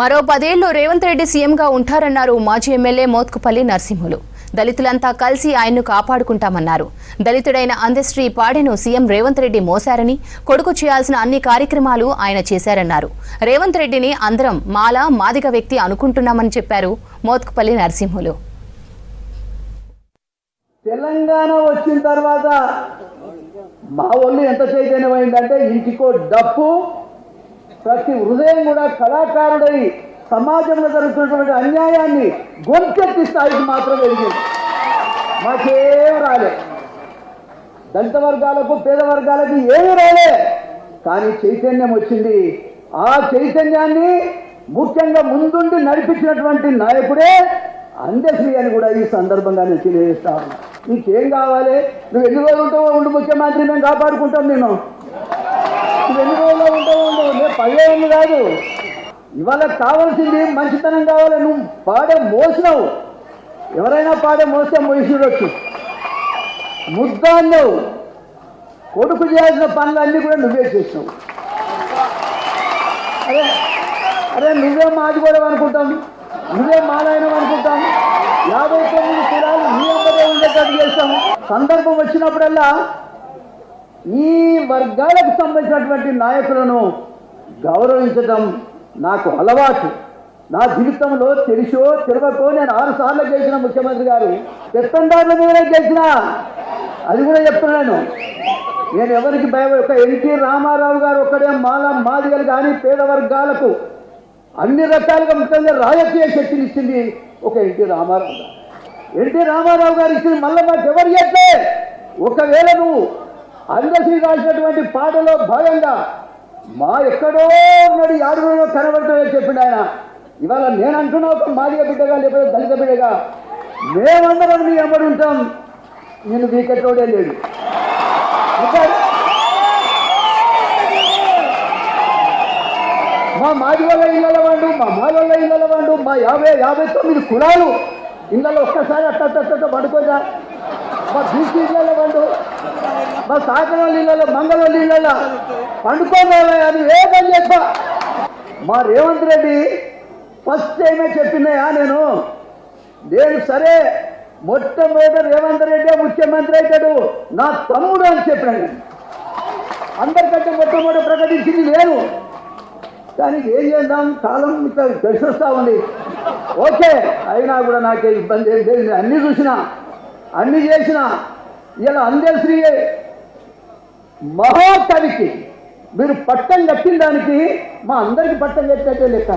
మరో పదేళ్ళు రేవంత్ రెడ్డి సీఎంగా ఉంటారన్నారు మాజీ ఎమ్మెల్యే మోత్కుపల్లి నరసింహులు. దళితులంతా కలిసి ఆయన్ను కాపాడుకుంటామన్నారు. దళితుడైన అందశ్రీ పాడెను సీఎం రేవంత్ రెడ్డి మోశారని కొడుకు చేయాల్సిన అన్ని కార్యక్రమాలు ఆయన చేశారన్నారు. రేవంత్ రెడ్డిని అందరం మాల మాదిగ వ్యక్తి అనుకుంటున్నామని చెప్పారు మోత్కుపల్లి నరసింహులు. తెలంగాణ వచ్చిన తర్వాత మా ఒళ్ళు ఎంత చైతన్యమైందంటే ఇంటికో డప్పు ప్రతి హృదయం కూడా కళాకారుడై సమాజంలో జరుగుతున్నటువంటి అన్యాయాన్ని గొంతెత్తి స్థాయికి మాత్రం ఎదిగింది. మాకేం రాలే. దళిత వర్గాలకు పేద వర్గాలకు ఏమి రాలే. కానీ చైతన్యం వచ్చింది. ఆ చైతన్యాన్ని ముఖ్యంగా ముందుండి నడిపించినటువంటి నాయకుడే అందశ్రీ అని కూడా ఈ సందర్భంగా నేను తెలియజేస్తా ఉన్నా. నీకేం కావాలి? నువ్వు ఎన్ని రోజులు ఉంటావో ఉండు ముఖ్యమంత్రి మేము కాపాడుకుంటాం నేను నువ్వు ఎన్ని రోజుల్లో ఉంటావో పదివేలు కాదు. ఇవాళ కావాల్సింది మంచితనం కావాలి. నువ్వు పాడే మోసినావు. ఎవరైనా పాడే మోస్తే మోసిడొచ్చు ముద్దాన్నావు కొడుకు చేయాల్సిన పనులన్నీ కూడా నువ్వే చేసినావు. అరే అరే నువ్వే మాది కూడా అనుకుంటాం. నువ్వే మాలైనం అనుకుంటాం. యాభై తొమ్మిది కులాలు నీ అందరే ఉండేటట్టు చేస్తాం. సందర్భం వచ్చినప్పుడల్లా ఈ వర్గాలకు సంబంధించినటువంటి నాయకులను గౌరవించడం నాకు అలవాటు. నా జీవితంలో తెలిసో తెలియకో నేను ఆరు సార్లు గెలిచిన ముఖ్యమంత్రి గారు. పెత్తందారుల మీద గెలిచిన? అది కూడా చెప్తున్నాను నేను. ఎవరికి భయం? ఒక ఎన్టీ రామారావు గారు ఒక్కడే మాల మాదిగలు కానీ పేద వర్గాలకు అన్ని రకాలుగా ముఖ్యంగా రాజకీయ శక్తిని ఇచ్చింది ఒక ఎన్టీ రామారావు గారు. ఎన్టీ రామారావు గారు ఇచ్చింది మళ్ళీ మాకు ఎవరు చెప్పే ఒకవేళ నువ్వు అందరికీ రాసినటువంటి పాటలో భాగంగా మా ఎక్కడో ఉన్నాడు యాడుగులో కనబడుతుందని చెప్పిండు ఆయన. ఇవాళ నేను అంటున్నా ఒక మాదిగ బిడ్డగా లేకపోతే దళిత బిడ్డగా. మేమందరం నీ ఎమ్మడి ఉంటాం. నేను వీకెట్లోడే లేడు. మా మాది వల్ల ఇళ్ళ వండు మా మాది వల్ల ఇళ్ళ వండు మా యాభై యాభై తొమ్మిది కులాలు ఇళ్ళలో ఒక్కసారి అట్ట అట్ట పడుకోదా మా బీసీ ఇళ్ళ మా సాకరోళ్ళ ఇళ్ళలో మంగళోళ్ళ ఇళ్ళలో పండుకోవాలి అది వేగం చెప్ప. మా రేవంత్ రెడ్డి ఫస్ట్ టైమే చెప్పినాయా నేను. నేను సరే మొట్టమొదటి రేవంత్ రెడ్డి ముఖ్యమంత్రి అవుతాడు నా తమ్ముడు అని చెప్పినాను అందరికంటే మొట్టమొదటి ప్రకటించింది నేను. కానీ ఏం చేద్దాం? కాలం ఇట్లా ఉంది. ఓకే అయినా కూడా నాకే ఇబ్బంది ఏం లేదు. అన్ని అన్నీ చూసిన అన్నీ చేసిన ఇలా అందశ్రీ మహాకవికి మీరు పట్టం కట్టిన దానికి మా అందరికి పట్టం కట్టినట్టే లెక్క.